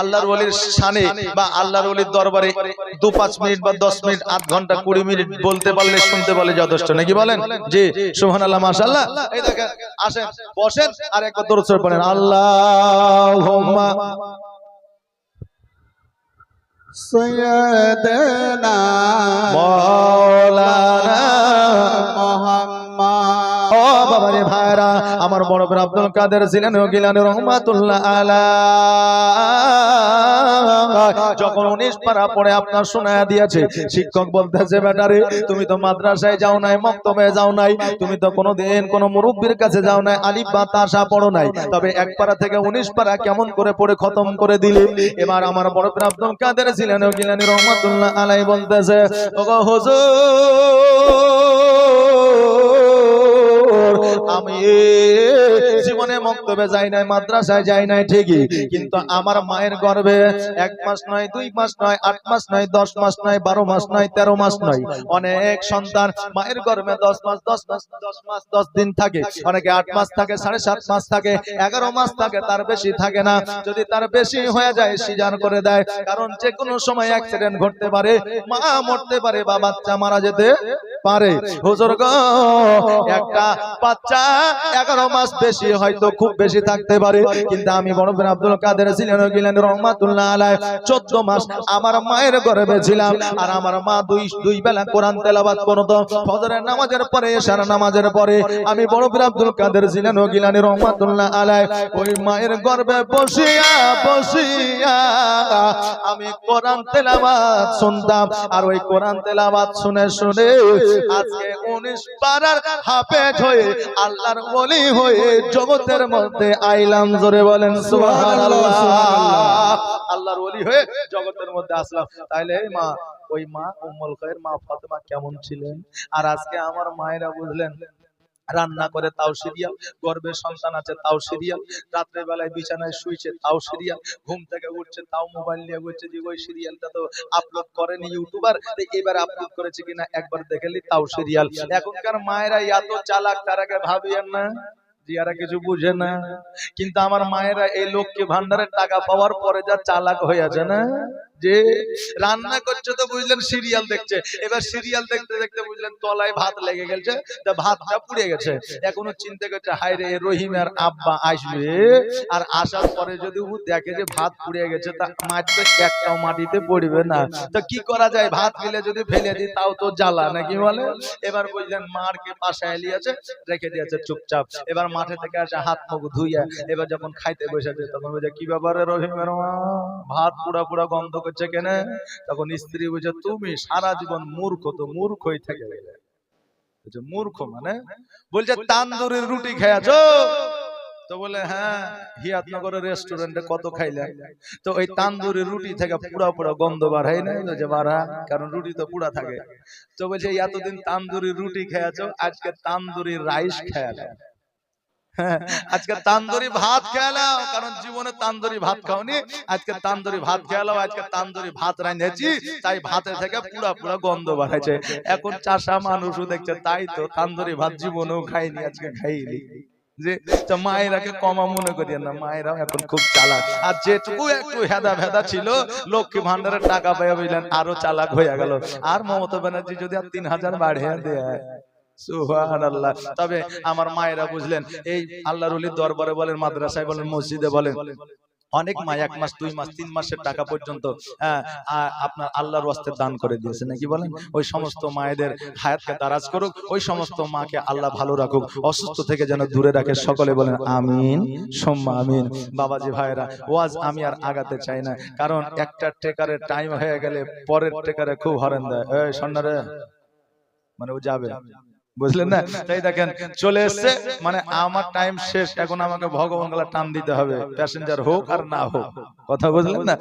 আল্লাহর ওলির শানে বা আল্লাহর ওলির দরবারে দু পাঁচ মিনিট বা দশ মিনিট আধ ঘণ্টা কুড়ি মিনিট বলতে পারলে শুনতে পারলে যথেষ্ট। নাকি বলেন? জি সুহান আল্লাহ এই দেখেন আসেন বসেন আর একবার পড়েন। আল্লাহ সৈয়দনা মৌলানা ভাইরা আমার বড় বড় আব্দুল কাদের ছিলেন গিলান রহমাতুল্লাহ আলা যখন উনিশ পারা পড়ে আপনার শোনায়া দিয়েছে, শিক্ষক বলতেছে, বেটারে, তুমি তো মাদ্রাসায় যাও নাই, মক্তবে যাও নাই, তুমি তো কোনোদিন কোনো মুরব্বীর কাছে যাও নাই, আলিফ বা তাসা পড়ো নাই। তবে এক পারা থেকে উনিশ পারা কেমন করে পড়ে খতম করে দিলে? এবার আমার বড় বড় আব্দুল কাদের ছিলেন গিলানি রহমাতুল্লাহ আলাই বলতেছে, ওগো হুজুর আমি জীবনে মক্তবে যাই নাই, মাদ্রাসায় যাই নাই, ঠিকই। কিন্তু আমার মায়ের গর্ভে এক মাস নয়, দুই মাস নয়, আট মাস নয়, দশ মাস নয়, বারো মাস নয়, তেরো মাস নয়। অনেক সন্তান মায়ের গর্ভে দশ মাস দশ মাস দশ মাস, দশ দিন থাকে। অনেকে আট মাস থাকে, সাড়ে সাত মাস থাকে, এগারো মাস থাকে, তার বেশি থাকে না। যদি তার বেশি হয়ে যায় সিজান করে দেয়। কারণ যে কোনো সময় অ্যাক্সিডেন্ট ঘটতে পারে, মা মরতে পারে, বা বাচ্চা মারা যেতে পারে। হুজুর একটা বাচ্চা এগারো মাস বেশি হয়তো খুব বেশি থাকতে পারে। কিন্তু আমি বড় ভাই আব্দুল কাদের ছিলেন গিলেন রহমাতুল্লাহ আলাই চোদ্দ মাস আমার মায়ের গর্ভে ছিলাম আর আমার মা দুই দুই বেলা কোরআন তেলাবাদ করতো। ফজরের নামাজের পরে, এশার নামাজের পরে আমি বড় ভাই আব্দুল কাদের ছিলেন গিলানি রহমাতুল্লাহ আলাই ওই মায়ের গর্ভে বসিয়া বসিয়া আমি কোরআন তেলাবাদ শুনতাম। আর ওই কোরআন তেলাবাদ শুনে শুনে আজকে উনিশ পাড়ার হাফেজ হয়ে আল্লাহর বলি হয়ে জগতের মধ্যে আইলাম জোরে বলেন সুবহানাল্লাহ। আল্লাহর ওলি হয়ে জগতের মধ্যে আসলাম। তাইলে মা ওই মা উম্মুল খায়ের মা ফাতেমা কেমন ছিলেন? আর আজকে আমার মায়েরা বুঝলেন রান্না করে তাও সিরিয়াল গর্বের সন্তান আছে তাও সিরিয়াল রাত্রে বেলায় বিছানায় শুইছে তাও সিরিয়াল ঘুম থেকে উঠছে তাও মোবাইল নিয়ে বলছে যে, ওই সিরিয়ালটা তো আপলোড করেনি ইউটিউবার এবার আপলোড করেছে কিনা একবার দেখেলি তাও সিরিয়াল। এখনকার মায়েরা এত চালাক, তার আগে ভাবিয়েন না? জিয়ারা কিছু বুঝে না। কিন্তু আমার মায়েরা এই লক্ষ্মী ভান্ডারের টাকা পাওয়ার পরে যা চালাক হয়ে আছে না? যে রান্না করছে তো বুঝলেন সিরিয়াল দেখছে। এবার সিরিয়াল দেখতে দেখতে বুঝলেন তলায় ভাত লেগে গেছে, তা ভাতটা পুড়ে গেছে। এখনও চিন্তা করছে হায় রে রহিমের আব্বা আসবে। আর আসার পরে যদি ও দেখে যে ভাত পুড়ে গেছে, তা মাছ তো একটাও মাটিতে পড়বে না। তো কি করা যায়? ভাত গেলে যদি ফেলে দিই, তাও তো জ্বালা নাকি বলে? এবার বুঝলেন মারকে পাশে এলিয়েছে, রেখে দিয়েছে চুপচাপ। এবার মাঠে থেকে আসে হাত মুখ ধুইয়া, এবার যখন খাইতে বসেছে, তখন বলছে, কি ব্যাপারে রহিমের ভাত পুরা পুরা গন্ধ করছে কেন? তখন স্ত্রী বলছে, তুমি সারা জীবন মূর্খ, তো মূর্খই থেকে গেলে। মূর্খ মানে? বলছে, তান্দুরের রুটি খেয়েছো তো বলে হ্যাঁ হিয়াতনগরের রেস্টুরেন্টে কত খাইলে তো ওই তান্দুরি রুটি থেকে পুরা পুরা গন্ধ বার হয় না যে বাড়া কারণ রুটি তো পুরা থাকে। তো বলছে এতদিন তান্দুরি রুটি খেয়েছো আজকে তান্দুরি রাইস খেয়ালে আজকে তান্দুরি ভাত খেলাও কারণ জীবনে তান্দুরি ভাত খাওনি। আজকে তান্দুরি ভাত খেলাও আজকে তান্দুরি ভাত রাঁধেছি, তাই ভাতে থেকে পুরা পুরা গন্ধ বাড়াইছে এখন চাষা মানুষও দেখছে, তাই তো তান্দুরি ভাত জীবনেও খাইনি, আজকে খাইনি। যে মায়েরাকে কমা মনে করি না, মায়েরাও এখন খুব চালাক। আর যেটুকু একটু হেদা ভেদা ছিল, লক্ষ্মী ভান্ডারের টাকা পাইয়া বুঝলেন, আরও চালাক হয়ে গেল। আর মমতা ব্যানার্জি যদি আর তিন হাজার বাড়িয়ে দেয় তবে আমার মায়েরা বুঝলেন এই আল্লাহর ওলির দরবারে বলেন মাদ্রাসায় বলেন মসজিদে বলেন অনেক মা এক মাস দুই মাস তিন মাসের টাকা পর্যন্ত আহ, আপনার আল্লাহর ওয়াস্তে দান করে দিয়েছে নাকি বলেন? ওই সমস্ত মায়েদের হায়াতকে দারাজ করুক ওই সমস্ত মাকে আল্লাহ ভালো রাখুক অসুস্থ থেকে যেন দূরে রাখে সকলে বলেন আমিন সোম্মা আমিন। বাবাজি ভাইরা ওয়াজ আমি আর আগাতে চাই না কারণ একটা টেকারের টাইম হয়ে গেলে পরের টেকারে খুব হরেন দেয়। সন্ন্যারে মানে ও যাবে। বুঝলেন না? তাই দেখেন চলে এসছে মানে আমার টাইম শেষ এখন আমাকে ভগবান গলা টান দিতে হবে প্যাসেঞ্জার হোক আর না হোক। কথা বুঝলেন না?